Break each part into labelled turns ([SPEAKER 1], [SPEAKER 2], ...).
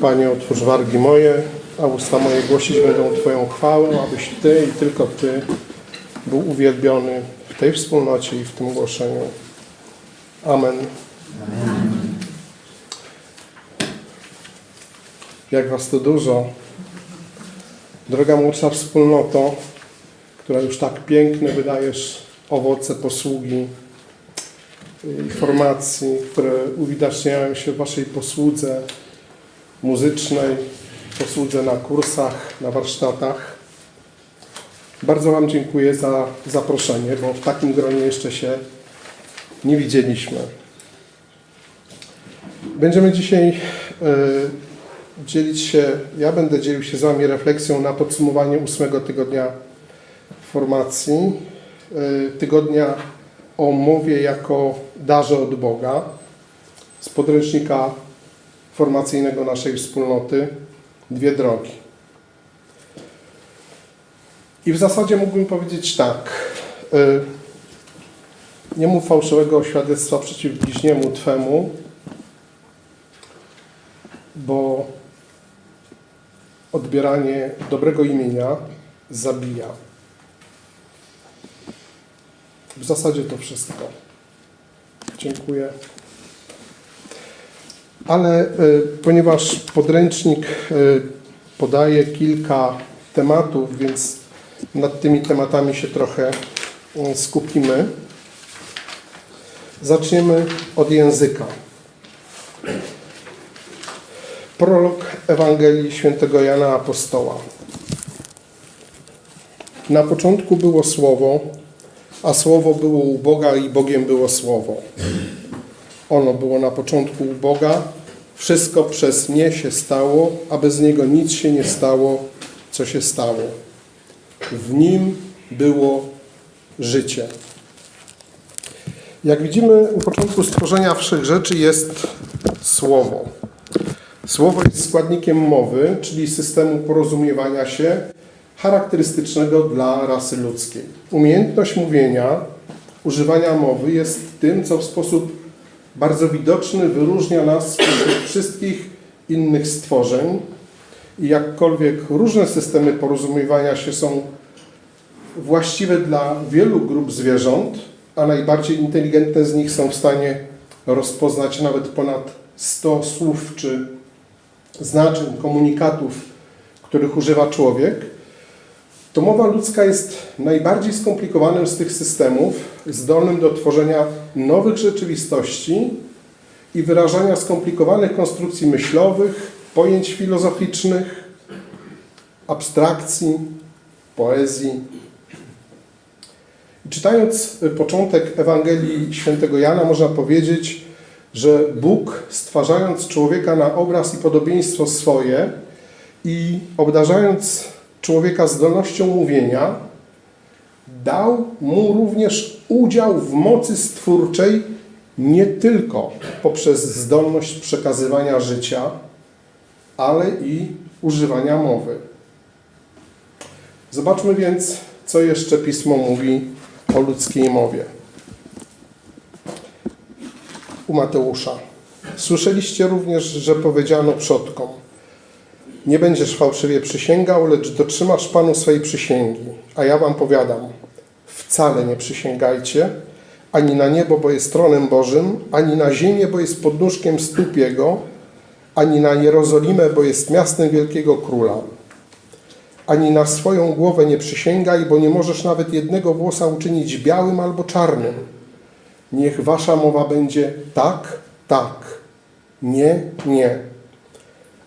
[SPEAKER 1] Panie, otwórz wargi moje, a usta moje głosić będą Twoją chwałę, abyś Ty i tylko Ty był uwielbiony w tej wspólnocie i w tym głoszeniu. Amen. Jak Was tu dużo. Droga młodsza wspólnoto, która już tak piękne wydajesz owoce posługi, informacji, które uwidaczniają się w Waszej posłudze muzycznej, posłudze na kursach, na warsztatach. Bardzo Wam dziękuję za zaproszenie, bo w takim gronie jeszcze się nie widzieliśmy. Będziemy dzisiaj y, dzielić się, ja będę dzielił się z Wami refleksją na podsumowanie ósmego tygodnia formacji, y, tygodnia o mowie jako darze od Boga z podręcznika formacyjnego naszej wspólnoty Dwie drogi. I w zasadzie mógłbym powiedzieć tak. y, Nie mów fałszywego świadectwa przeciw bliźniemu Twemu, bo odbieranie dobrego imienia zabija. W zasadzie to wszystko. Dziękuję. Ale y, ponieważ podręcznik y, podaje kilka tematów, więc nad tymi tematami się trochę y, skupimy. Zaczniemy od języka. Prolog Ewangelii Świętego Jana Apostoła. Na początku było Słowo, a Słowo było u Boga i Bogiem było Słowo. Ono było na początku u Boga, wszystko przez nie się stało, a bez Niego nic się nie stało, co się stało. W Nim było życie. Jak widzimy, u początku stworzenia wszechrzeczy jest Słowo. Słowo jest składnikiem mowy, czyli systemu porozumiewania się charakterystycznego dla rasy ludzkiej. Umiejętność mówienia, używania mowy jest tym, co w sposób bardzo widoczny wyróżnia nas spośród wszystkich innych stworzeń. I jakkolwiek różne systemy porozumiewania się są właściwe dla wielu grup zwierząt, a najbardziej inteligentne z nich są w stanie rozpoznać nawet ponad 100 słów czy znaczeń, komunikatów, których używa człowiek, to mowa ludzka jest najbardziej skomplikowanym z tych systemów, zdolnym do tworzenia nowych rzeczywistości i wyrażania skomplikowanych konstrukcji myślowych, pojęć filozoficznych, abstrakcji, poezji. Czytając początek Ewangelii Świętego Jana, można powiedzieć, że Bóg, stwarzając człowieka na obraz i podobieństwo swoje i obdarzając człowieka zdolnością mówienia, dał mu również udział w mocy stwórczej nie tylko poprzez zdolność przekazywania życia, ale i używania mowy. Zobaczmy więc, co jeszcze Pismo mówi o ludzkiej mowie. U Mateusza. Słyszeliście również, że powiedziano przodkom – nie będziesz fałszywie przysięgał, lecz dotrzymasz Panu swojej przysięgi. A ja wam powiadam, wcale nie przysięgajcie, ani na niebo, bo jest tronem Bożym, ani na ziemię, bo jest podnóżkiem stóp Jego, ani na Jerozolimę, bo jest miastem wielkiego króla. Ani na swoją głowę nie przysięgaj, bo nie możesz nawet jednego włosa uczynić białym albo czarnym. Niech wasza mowa będzie tak, tak, nie, nie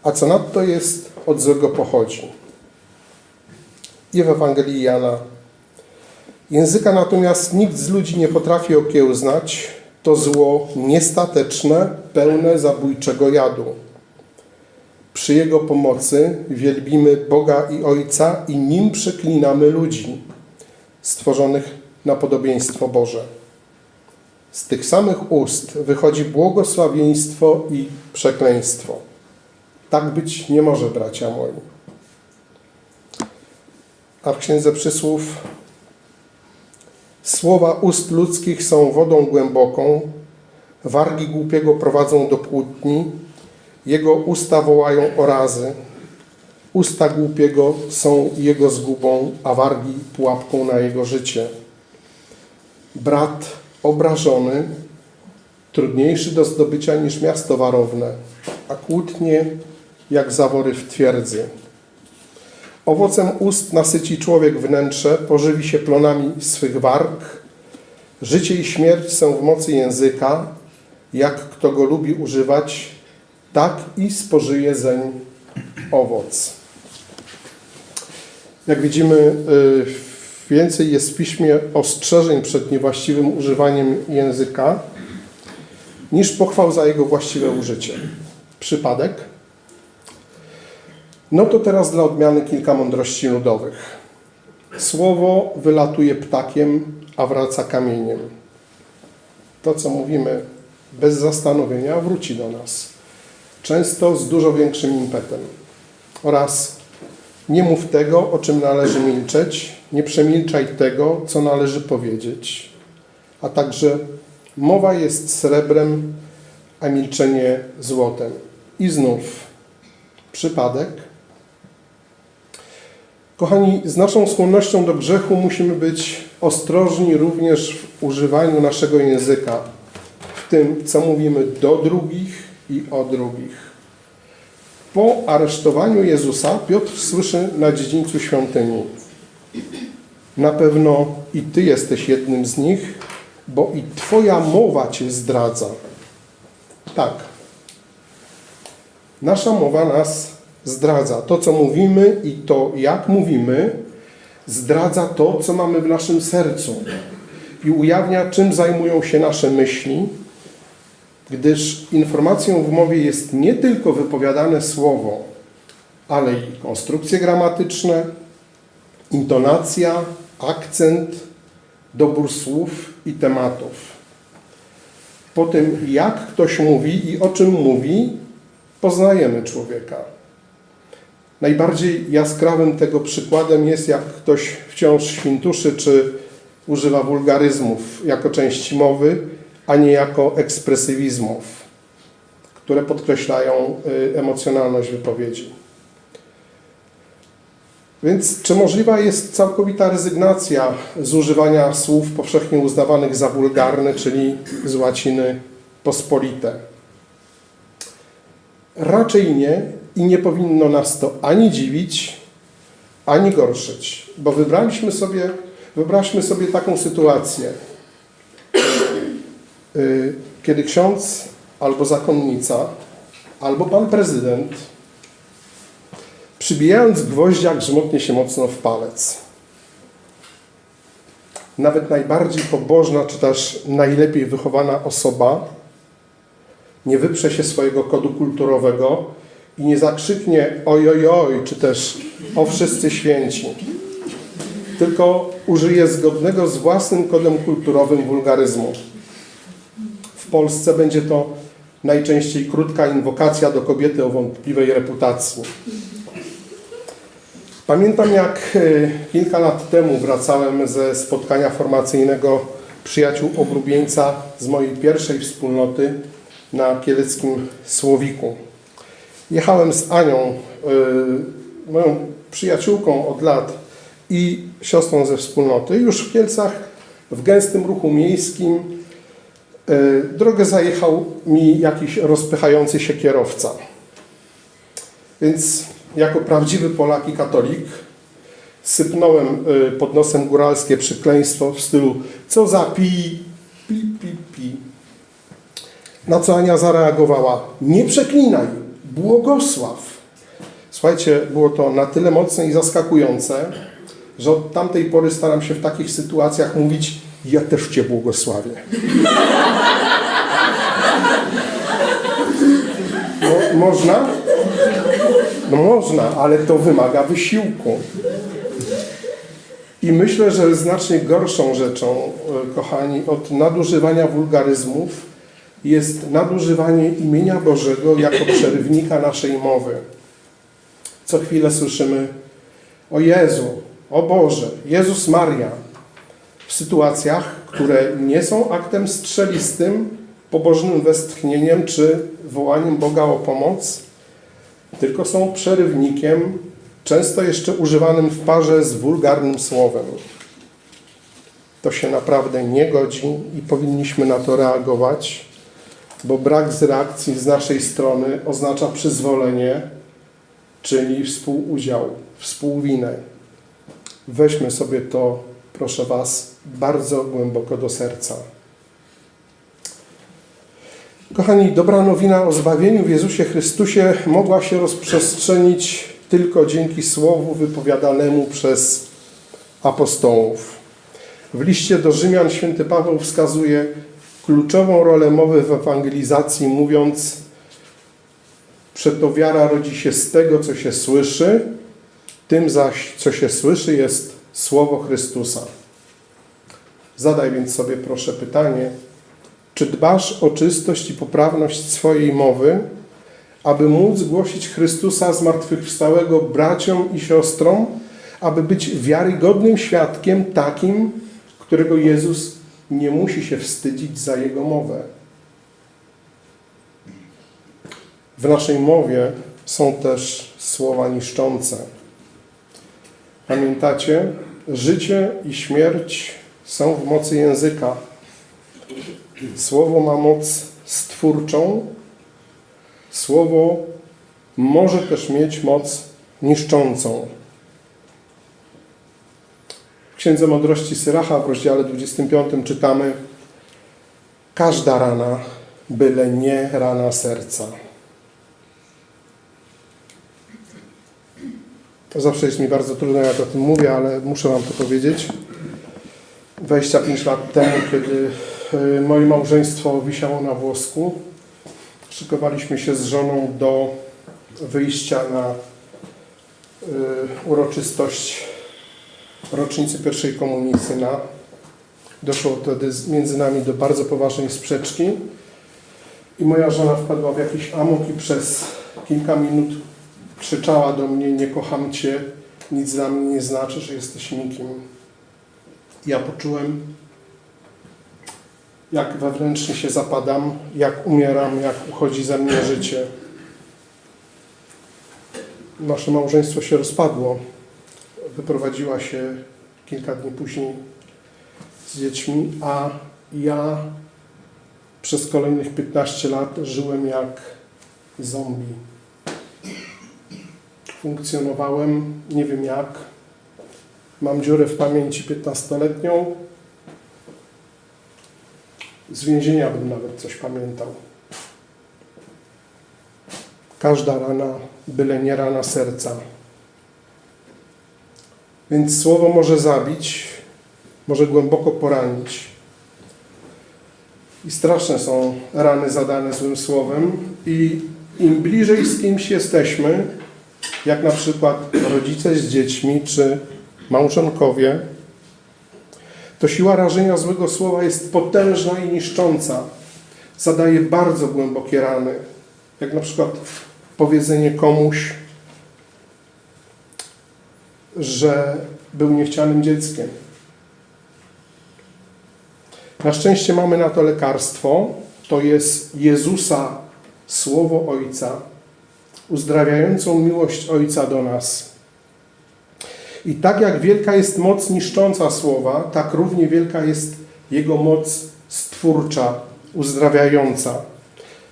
[SPEAKER 1] a co nadto jest od złego pochodzi. I w Ewangelii Jana. Języka natomiast nikt z ludzi nie potrafi okiełznać, to zło niestateczne, pełne zabójczego jadu. Przy Jego pomocy wielbimy Boga i Ojca i Nim przeklinamy ludzi, stworzonych na podobieństwo Boże. Z tych samych ust wychodzi błogosławieństwo i przekleństwo. Tak być nie może, bracia moi. A w Księdze Przysłów Słowa ust ludzkich są wodą głęboką, wargi głupiego prowadzą do kłótni, Jego usta wołają o razy. Usta głupiego są jego zgubą, a wargi pułapką na jego życie. Brat obrażony, trudniejszy do zdobycia niż miasto warowne, a kłótnie jak zawory w twierdzy. Owocem ust nasyci człowiek wnętrze, pożywi się plonami swych warg. Życie i śmierć są w mocy języka, jak kto go lubi używać, tak i spożyje zeń owoc. Jak widzimy, y, więcej jest w piśmie ostrzeżeń przed niewłaściwym używaniem języka niż pochwał za jego właściwe użycie. Przypadek? No to teraz dla odmiany kilka mądrości ludowych. Słowo wylatuje ptakiem, a wraca kamieniem. To, co mówimy bez zastanowienia, wróci do nas. Często z dużo większym impetem. Oraz nie mów tego, o czym należy milczeć, nie przemilczaj tego, co należy powiedzieć. A także mowa jest srebrem, a milczenie złotem. I znów przypadek. Kochani, z naszą skłonnością do grzechu musimy być ostrożni również w używaniu naszego języka, w tym, co mówimy do drugich i o drugich. Po aresztowaniu Jezusa Piotr słyszy na dziedzińcu świątyni. Na pewno i Ty jesteś jednym z nich, bo i Twoja mowa Cię zdradza. Tak. Nasza mowa nas zdradza. To, co mówimy i to, jak mówimy, zdradza to, co mamy w naszym sercu i ujawnia, czym zajmują się nasze myśli, gdyż informacją w mowie jest nie tylko wypowiadane słowo, ale i konstrukcje gramatyczne, intonacja, akcent, dobór słów i tematów. Po tym, jak ktoś mówi i o czym mówi, poznajemy człowieka. Najbardziej jaskrawym tego przykładem jest, jak ktoś wciąż świntuszy czy używa wulgaryzmów jako części mowy, a nie jako ekspresywizmów, które podkreślają y, emocjonalność wypowiedzi. Więc czy możliwa jest całkowita rezygnacja z używania słów powszechnie uznawanych za wulgarne, czyli z łaciny pospolite? Raczej nie i nie powinno nas to ani dziwić, ani gorszyć, bo wybraliśmy sobie, wyobraźmy sobie taką sytuację, y, kiedy ksiądz albo zakonnica, albo pan prezydent, przybijając gwoździa, grzmotnie się mocno w palec. Nawet najbardziej pobożna, czy też najlepiej wychowana osoba nie wyprze się swojego kodu kulturowego i nie zakrzyknie oj, oj, oj, czy też o wszyscy święci, tylko użyje zgodnego z własnym kodem kulturowym wulgaryzmu. W Polsce będzie to najczęściej krótka inwokacja do kobiety o wątpliwej reputacji. Pamiętam, jak y, kilka lat temu wracałem ze spotkania formacyjnego przyjaciół obrubieńca z mojej pierwszej wspólnoty na kieleckim Słowiku. Jechałem z Anią, y, moją przyjaciółką od lat i siostrą ze wspólnoty. Już w Kielcach, w gęstym ruchu miejskim, y, drogę zajechał mi jakiś rozpychający się kierowca. Więc jako prawdziwy Polak i katolik sypnąłem y, pod nosem góralskie przykleństwo w stylu co za pi, pi, pi, pi. Na co Ania zareagowała, nie przeklinaj, błogosław. Słuchajcie, było to na tyle mocne i zaskakujące, że od tamtej pory staram się w takich sytuacjach mówić, ja też Cię błogosławię. Można? No można, ale to wymaga wysiłku. I myślę, że znacznie gorszą rzeczą, e, kochani, od nadużywania wulgaryzmów jest nadużywanie imienia Bożego jako przerywnika naszej mowy. Co chwilę słyszymy o Jezu, o Boże, Jezus Maria w sytuacjach, które nie są aktem strzelistym, pobożnym westchnieniem czy wołaniem Boga o pomoc, tylko są przerywnikiem, często jeszcze używanym w parze z wulgarnym słowem. To się naprawdę nie godzi i powinniśmy na to reagować, bo brak z reakcji z naszej strony oznacza przyzwolenie, czyli współudział, współwinę. Weźmy sobie to, proszę Was, bardzo głęboko do serca. Kochani, dobra nowina o zbawieniu w Jezusie Chrystusie mogła się rozprzestrzenić tylko dzięki słowu wypowiadanemu przez apostołów. W liście do Rzymian święty Paweł wskazuje kluczową rolę mowy w ewangelizacji, mówiąc: Przeto wiara rodzi się z tego, co się słyszy, tym zaś, co się słyszy, jest słowo Chrystusa. Zadaj więc sobie proszę pytanie, czy dbasz o czystość i poprawność swojej mowy, aby móc głosić Chrystusa zmartwychwstałego braciom i siostrom, aby być wiarygodnym świadkiem takim, którego Jezus nie musi się wstydzić za Jego mowę. W naszej mowie są też słowa niszczące. Pamiętacie? Życie i śmierć są w mocy języka. Słowo ma moc stwórczą. Słowo może też mieć moc niszczącą. Księdze Mądrości Syracha w rozdziale 25 czytamy Każda rana, byle nie rana serca. To zawsze jest mi bardzo trudno, jak o tym mówię, ale muszę Wam to powiedzieć. 25 lat temu, kiedy y, moje małżeństwo wisiało na włosku, szykowaliśmy się z żoną do wyjścia na y, uroczystość rocznicy pierwszej komunii syna. Doszło wtedy między nami do bardzo poważnej sprzeczki i moja żona wpadła w jakiś amok i przez kilka minut krzyczała do mnie, nie kocham Cię, nic dla mnie nie znaczy, że jesteś nikim. Ja poczułem, jak wewnętrznie się zapadam, jak umieram, jak uchodzi ze mnie życie. Nasze małżeństwo się rozpadło. Wyprowadziła się kilka dni później z dziećmi, a ja przez kolejnych 15 lat żyłem jak zombie funkcjonowałem, nie wiem jak. Mam dziurę w pamięci 15-letnią. Z więzienia bym nawet coś pamiętał. Każda rana, byle nie rana serca. Więc słowo może zabić, może głęboko poranić. I straszne są rany zadane złym słowem. I im bliżej z kimś jesteśmy, jak na przykład rodzice z dziećmi czy małżonkowie, to siła rażenia złego słowa jest potężna i niszcząca. Zadaje bardzo głębokie rany. Jak na przykład powiedzenie komuś, że był niechcianym dzieckiem. Na szczęście mamy na to lekarstwo. To jest Jezusa, Słowo Ojca, uzdrawiającą miłość Ojca do nas. I tak jak wielka jest moc niszcząca słowa, tak równie wielka jest Jego moc stwórcza, uzdrawiająca.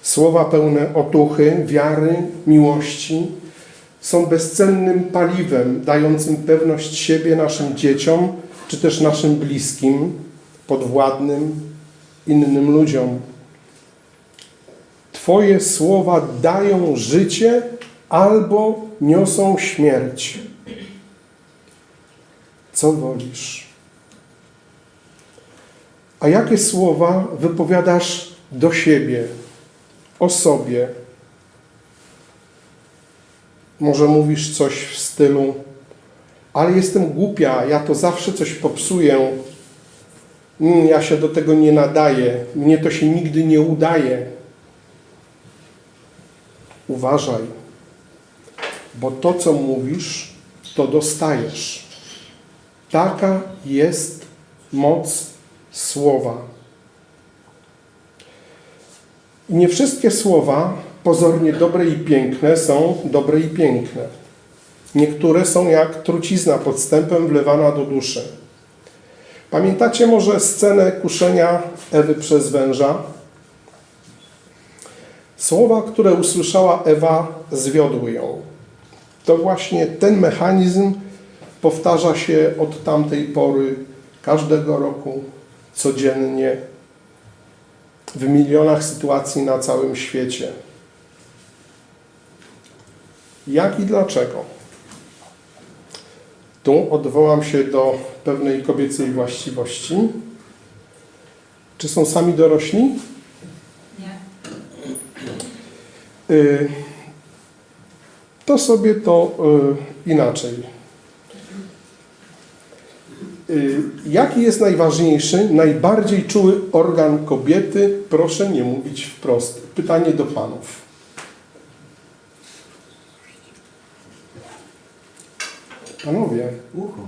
[SPEAKER 1] Słowa pełne otuchy, wiary, miłości są bezcennym paliwem dającym pewność siebie naszym dzieciom, czy też naszym bliskim, podwładnym, innym ludziom. Twoje słowa dają życie albo niosą śmierć. Co wolisz? A jakie słowa wypowiadasz do siebie, o sobie? Może mówisz coś w stylu, ale jestem głupia, ja to zawsze coś popsuję. Mm, Ja się do tego nie nadaję, mnie to się nigdy nie udaje. Uważaj, bo to, co mówisz, to dostajesz. Taka jest moc słowa. Nie wszystkie słowa pozornie dobre i piękne są dobre i piękne. Niektóre są jak trucizna podstępem wlewana do duszy. Pamiętacie może scenę kuszenia Ewy przez węża? Słowa, które usłyszała Ewa, zwiodły ją. To właśnie ten mechanizm powtarza się od tamtej pory każdego roku, codziennie, w milionach sytuacji na całym świecie. Jak i dlaczego? Tu odwołam się do pewnej kobiecej właściwości. Czy są sami dorośli?
[SPEAKER 2] Nie.
[SPEAKER 1] Y, To sobie to y, inaczej. Y, Jaki jest najważniejszy, najbardziej czuły organ kobiety? Proszę nie mówić wprost. Pytanie do panów. Panowie,
[SPEAKER 3] Ucho.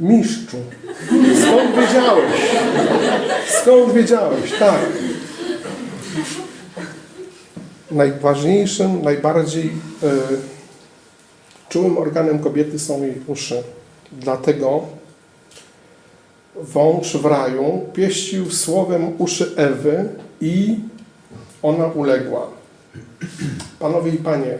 [SPEAKER 1] mistrzu, skąd wiedziałeś? Skąd wiedziałeś? Tak. Najważniejszym, najbardziej e, czułym organem kobiety są jej uszy. Dlatego wąż w raju pieścił słowem uszy Ewy i ona uległa. Panowie i panie,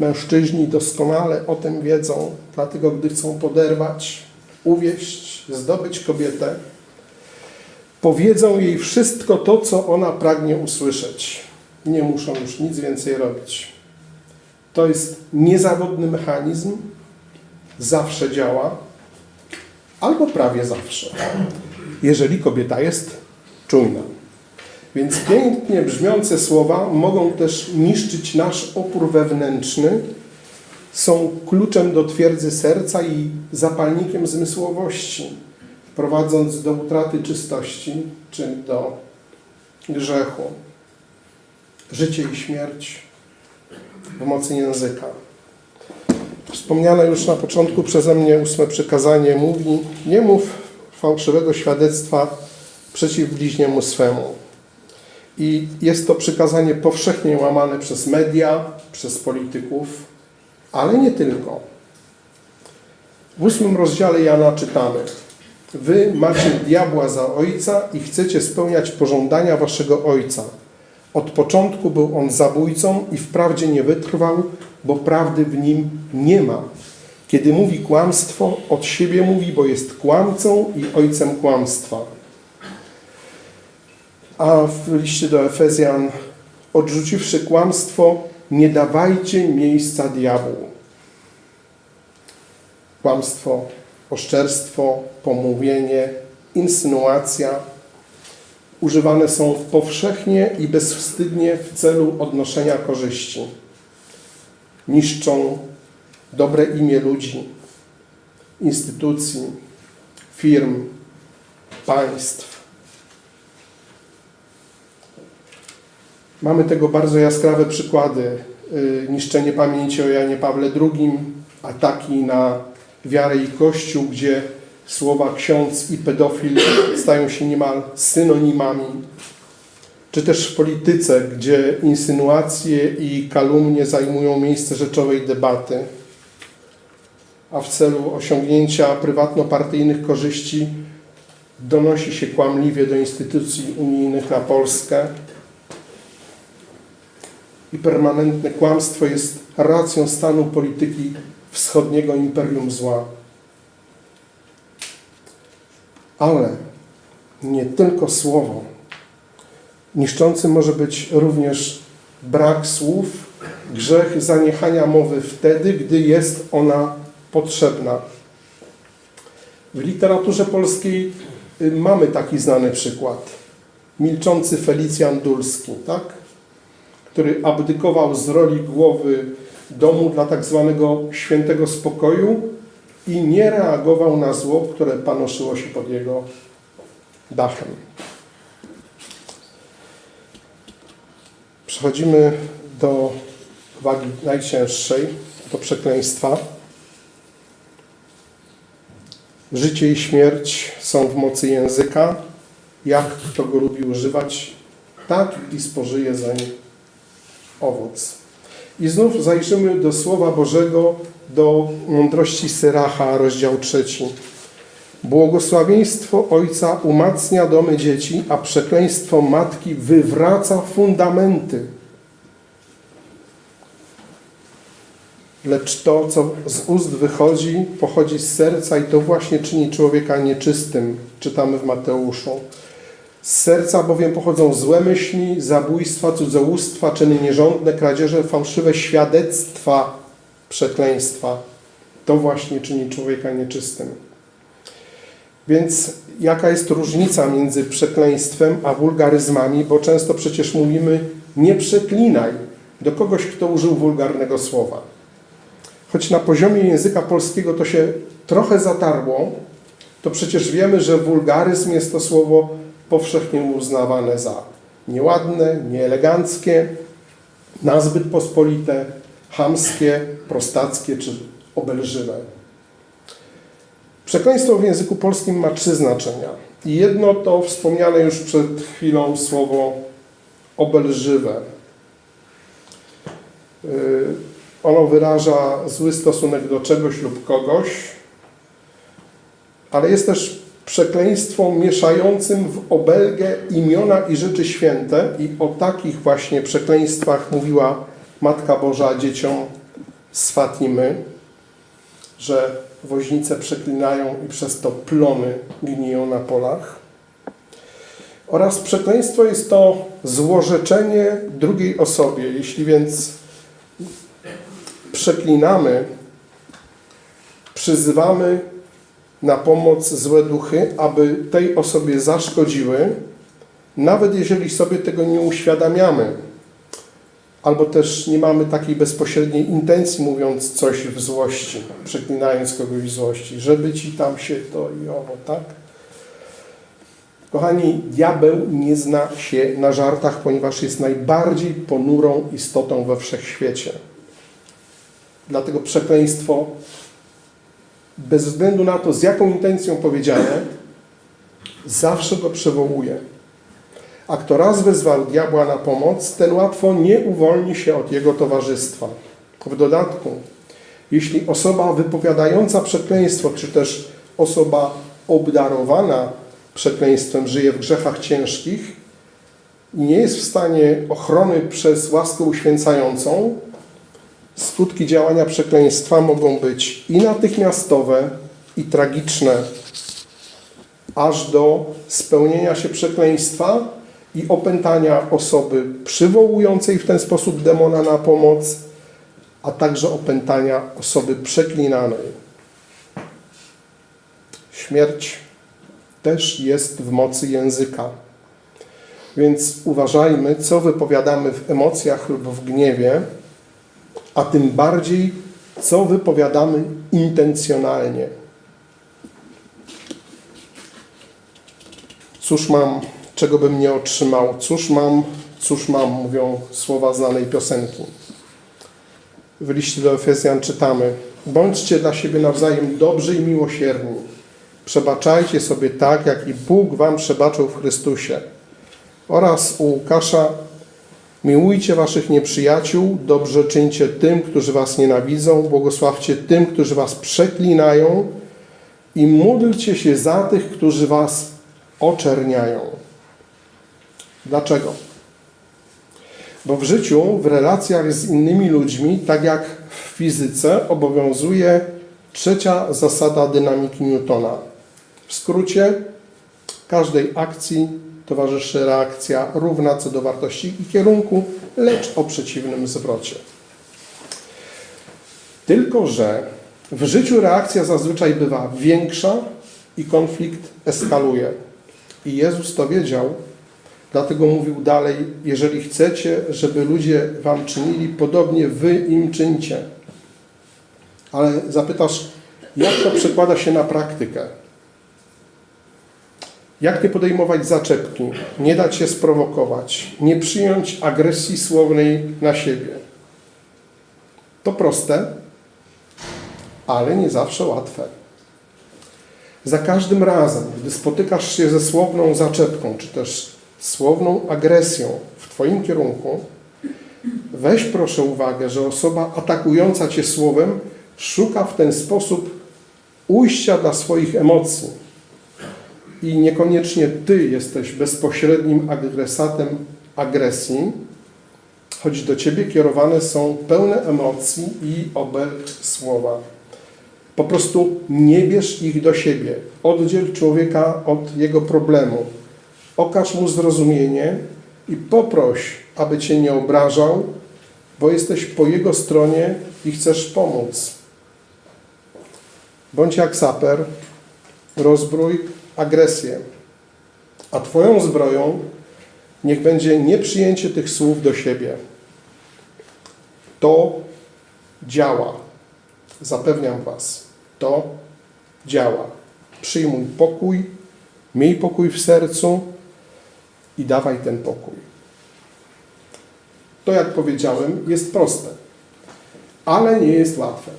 [SPEAKER 1] mężczyźni doskonale o tym wiedzą, dlatego gdy chcą poderwać, uwieść, zdobyć kobietę, powiedzą jej wszystko to, co ona pragnie usłyszeć. Nie muszą już nic więcej robić. To jest niezawodny mechanizm, zawsze działa, albo prawie zawsze, jeżeli kobieta jest czujna. Więc pięknie brzmiące słowa mogą też niszczyć nasz opór wewnętrzny, są kluczem do twierdzy serca i zapalnikiem zmysłowości, prowadząc do utraty czystości czy do grzechu. Życie i śmierć w mocy języka. Wspomniane już na początku przeze mnie ósme przykazanie mówi: Nie mów fałszywego świadectwa przeciw bliźniemu swemu. I jest to przykazanie powszechnie łamane przez media, przez polityków, ale nie tylko. W ósmym rozdziale Jana czytamy: Wy macie diabła za ojca i chcecie spełniać pożądania waszego ojca. Od początku był on zabójcą i wprawdzie nie wytrwał, bo prawdy w nim nie ma. Kiedy mówi kłamstwo, od siebie mówi, bo jest kłamcą i ojcem kłamstwa. A w liście do Efezjan, odrzuciwszy kłamstwo, nie dawajcie miejsca diabłu. Kłamstwo, oszczerstwo, pomówienie, insynuacja używane są powszechnie i bezwstydnie w celu odnoszenia korzyści. Niszczą dobre imię ludzi, instytucji, firm, państw. Mamy tego bardzo jaskrawe przykłady. Y, Niszczenie pamięci o Janie Pawle II, ataki na wiarę i Kościół, gdzie słowa ksiądz i pedofil stają się niemal synonimami. Czy też w polityce, gdzie insynuacje i kalumnie zajmują miejsce rzeczowej debaty, a w celu osiągnięcia prywatno-partyjnych korzyści donosi się kłamliwie do instytucji unijnych na Polskę, i permanentne kłamstwo jest racją stanu polityki wschodniego imperium zła. Ale nie tylko słowo. Niszczący może być również brak słów, grzech zaniechania mowy wtedy, gdy jest ona potrzebna. W literaturze polskiej y, mamy taki znany przykład. Milczący Felicjan Dulski, tak? Który abdykował z roli głowy domu dla tak zwanego świętego spokoju i nie reagował na zło, które panoszyło się pod jego dachem. Przechodzimy do wagi najcięższej, do przekleństwa. Życie i śmierć są w mocy języka. jak kto go lubi używać, tak i spożyje zeń owoc. I znów zajrzymy do Słowa Bożego, do mądrości Syracha, rozdział trzeci. Błogosławieństwo ojca umacnia domy dzieci, a przekleństwo matki wywraca fundamenty. Lecz to, co z ust wychodzi, pochodzi z serca i to właśnie czyni człowieka nieczystym, czytamy w Mateuszu. Z serca bowiem pochodzą złe myśli, zabójstwa, cudzołóstwa, czyny nierządne, kradzieże, fałszywe świadectwa, przekleństwa. To właśnie czyni człowieka nieczystym. Więc jaka jest różnica między przekleństwem a wulgaryzmami? Bo często przecież mówimy nie przeklinaj do kogoś, kto użył wulgarnego słowa. Choć na poziomie języka polskiego to się trochę zatarło, to przecież wiemy, że wulgaryzm jest to słowo powszechnie uznawane za nieładne, nieeleganckie, nazbyt pospolite, chamskie, prostackie czy obelżywe. Przekleństwo w języku polskim ma trzy znaczenia. Jedno to wspomniane już przed chwilą słowo obelżywe. Yy, Ono wyraża zły stosunek do czegoś lub kogoś, ale jest też przekleństwem mieszającym w obelgę imiona i rzeczy święte i o takich właśnie przekleństwach mówiła Matka Boża dzieciom z Fatimy, że woźnice przeklinają i przez to plony gniją na polach. Oraz przekleństwo jest to złorzeczenie drugiej osobie. Jeśli więc przeklinamy, przyzywamy na pomoc złe duchy, aby tej osobie zaszkodziły, nawet jeżeli sobie tego nie uświadamiamy, albo też nie mamy takiej bezpośredniej intencji, mówiąc coś w złości, przeklinając kogoś w złości, żeby ci tam się to i owo, tak? Kochani, diabeł nie zna się na żartach, ponieważ jest najbardziej ponurą istotą we wszechświecie. Dlatego przekleństwo, bez względu na to, z jaką intencją powiedziane, zawsze go przywołuje. A kto raz wezwał diabła na pomoc, ten łatwo nie uwolni się od jego towarzystwa. W dodatku, jeśli osoba wypowiadająca przekleństwo, czy też osoba obdarowana przekleństwem żyje w grzechach ciężkich i nie jest w stanie ochrony przez łaskę uświęcającą, skutki działania przekleństwa mogą być i natychmiastowe, i tragiczne, aż do spełnienia się przekleństwa i opętania osoby przywołującej w ten sposób demona na pomoc, a także opętania osoby przeklinanej. Śmierć też jest w mocy języka. Więc uważajmy, co wypowiadamy w emocjach lub w gniewie, a tym bardziej, co wypowiadamy intencjonalnie. Cóż mam, czego bym nie otrzymał? Cóż mam, cóż mam, mówią słowa znanej piosenki. W liście do Efezjan czytamy: Bądźcie dla siebie nawzajem dobrzy i miłosierni. Przebaczajcie sobie tak, jak i Bóg wam przebaczył w Chrystusie. Oraz u Łukasza Miłujcie waszych nieprzyjaciół, dobrze czyńcie tym, którzy was nienawidzą, błogosławcie tym, którzy was przeklinają i módlcie się za tych, którzy was oczerniają. Dlaczego? Bo w życiu, w relacjach z innymi ludźmi, tak jak w fizyce, obowiązuje trzecia zasada dynamiki Newtona. W skrócie, każdej akcji towarzyszy reakcja równa co do wartości i kierunku, lecz o przeciwnym zwrocie. Tylko, że w życiu reakcja zazwyczaj bywa większa i konflikt eskaluje. I Jezus to wiedział, dlatego mówił dalej: Jeżeli chcecie, żeby ludzie wam czynili, podobnie wy im czyńcie. Ale zapytasz, jak to przekłada się na praktykę? Jak nie podejmować zaczepki, nie dać się sprowokować, nie przyjąć agresji słownej na siebie? To proste, ale nie zawsze łatwe. Za każdym razem, gdy spotykasz się ze słowną zaczepką, czy też słowną agresją w Twoim kierunku, weź proszę uwagę, że osoba atakująca Cię słowem szuka w ten sposób ujścia dla swoich emocji. I niekoniecznie Ty jesteś bezpośrednim adresatem agresji, choć do Ciebie kierowane są pełne emocji i obelg słowa. Po prostu nie bierz ich do siebie. Oddziel człowieka od jego problemu. Okaż mu zrozumienie i poproś, aby cię nie obrażał, bo jesteś po jego stronie i chcesz pomóc. Bądź jak saper, rozbrój agresję. A Twoją zbroją niech będzie nieprzyjęcie tych słów do siebie. To działa. Zapewniam Was, to działa. Przyjmuj pokój, miej pokój w sercu i dawaj ten pokój. To, jak powiedziałem, jest proste, ale nie jest łatwe.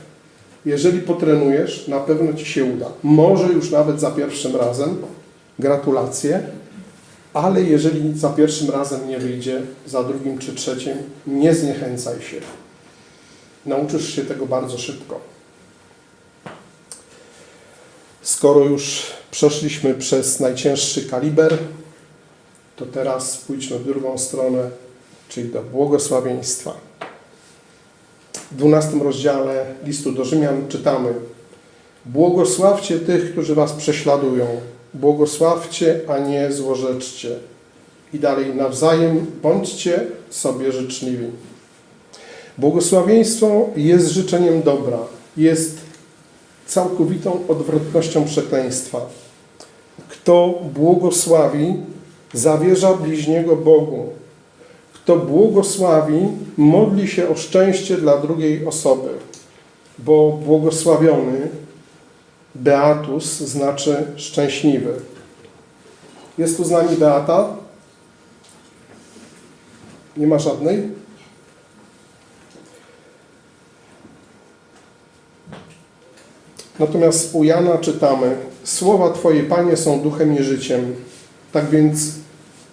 [SPEAKER 1] Jeżeli potrenujesz, na pewno Ci się uda. Może już nawet za pierwszym razem, gratulacje, ale jeżeli za pierwszym razem nie wyjdzie, za drugim czy trzecim, nie zniechęcaj się. Nauczysz się tego bardzo szybko. Skoro już przeszliśmy przez najcięższy kaliber, to teraz pójdźmy w drugą stronę, czyli do błogosławieństwa. W 12 rozdziale listu do Rzymian czytamy: Błogosławcie tych, którzy was prześladują. Błogosławcie, a nie złorzeczcie. I dalej nawzajem bądźcie sobie życzliwi. Błogosławieństwo jest życzeniem dobra, jest całkowitą odwrotnością przekleństwa. Kto błogosławi, zawierza bliźniego Bogu. Kto błogosławi, modli się o szczęście dla drugiej osoby, bo błogosławiony, Beatus znaczy szczęśliwy. Jest tu z nami Beata? Nie ma żadnej? Natomiast u Jana czytamy: Słowa Twoje, Panie, są duchem i życiem. Tak więc,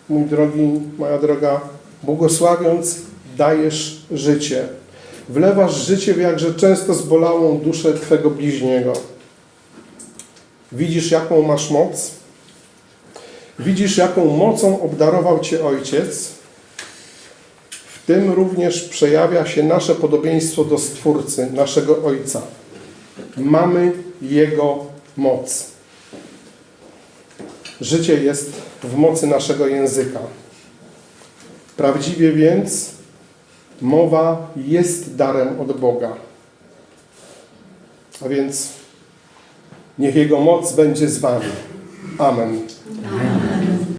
[SPEAKER 1] mój drogi, moja droga, błogosławiąc, dajesz życie. Wlewasz życie w jakże często zbolałą duszę Twego bliźniego. Widzisz, jaką masz moc? Widzisz, jaką mocą obdarował Cię Ojciec? W tym również przejawia się nasze podobieństwo do Stwórcy, naszego Ojca. Mamy Jego moc. Życie jest w mocy naszego języka. Prawdziwie więc mowa jest darem od Boga. A więc niech Jego moc będzie z Wami. Amen.